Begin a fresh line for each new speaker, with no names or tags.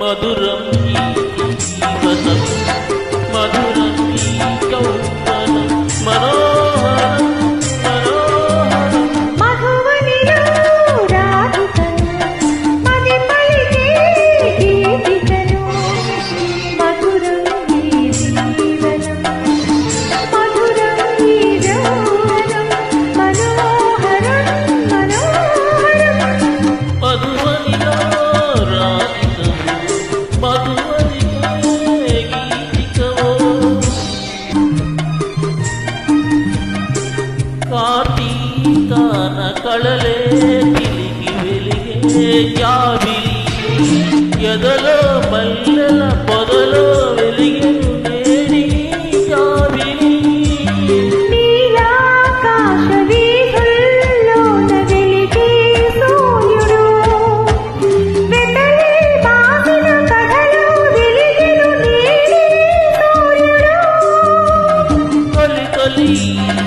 మధురం ಸ್ವಾತೀತನ ಕಳಲೆ ತಿಳಿಗಿ ವೆಲಿಗೆ ಜಾಬಿಲಿ ಎದಲೋ ಬಲ್ಲೆಲ ಪೊದಲೋ ವೆಲಿಗೆ ನೇಡಿ ಜಾಬಿಲಿ Please.